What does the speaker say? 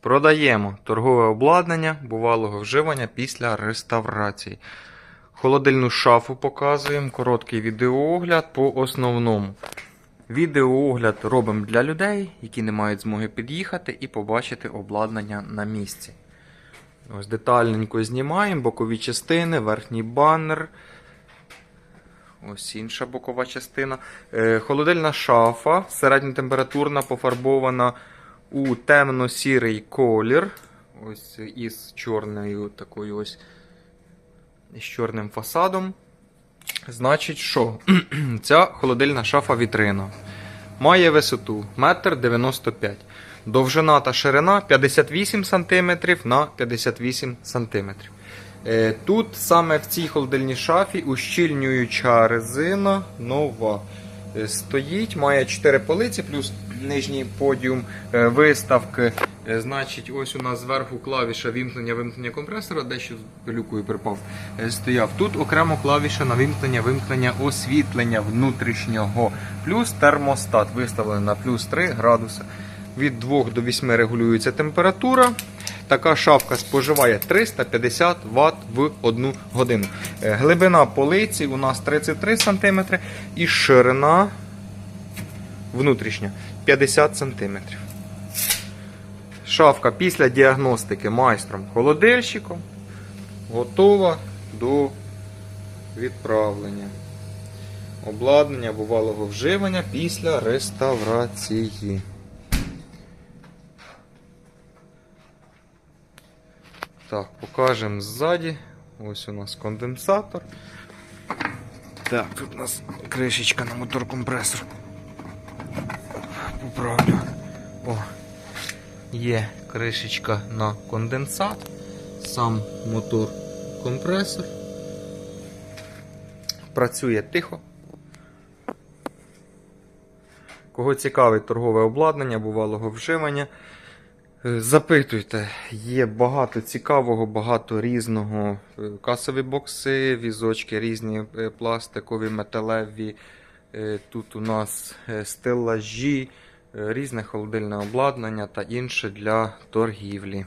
Продаємо торгове обладнання бувалого вживання після реставрації. Холодильну шафу показуємо, короткий відеоогляд по основному. Відеоогляд робимо для людей, які не мають змоги під'їхати і побачити обладнання на місці. Ось детальненько знімаємо бокові частини, верхній банер. Ось інша бокова частина. Е, холодильна шафа, середньотемпературна, пофарбована у темно-сірий колір. Ось із чорною такою ось з чорним фасадом. Значить, що? Ця холодильна шафа вітрина. Має висоту 1,95 м. Довжина та ширина 58 см на 58 см. Е, Тут саме в цій холодильній шафі ущільнююча резина нова. Е, Стоїть, має 4 полиці, плюс нижній подіум е, виставки. Е, Значить, ось у нас зверху клавіша вімкнення вимкнення компресора, дещо з пилюкою припав. Стояв. Тут окремо клавіша на вимкнення вимкнення освітлення внутрішнього. Плюс термостат виставлений на плюс 3 градуси. Від 2 до 8 регулюється температура. Така шафка споживає 350 Вт в 1 годину. Е, Глибина полиці у нас 33 см і ширина внутрішня 50 см. Шафка після діагностики майстром-холодильщиком готова до відправлення. Обладнання бувалого вживання після реставрації. Так, покажемо ззаді. Ось у нас конденсатор. Так, тут у нас кришечка на мотор-компресор. Поправлю. О, є кришечка на конденсат. Сам мотор-компресор. Працює тихо. Кого цікавить торгове обладнання бувалого вживання, запитуйте. Є багато цікавого, багато різного. Е, Касові бокси, візочки різні е, пластикові, металеві. Е, Тут у нас е, стелажі, е, різне холодильне обладнання та інше для торгівлі.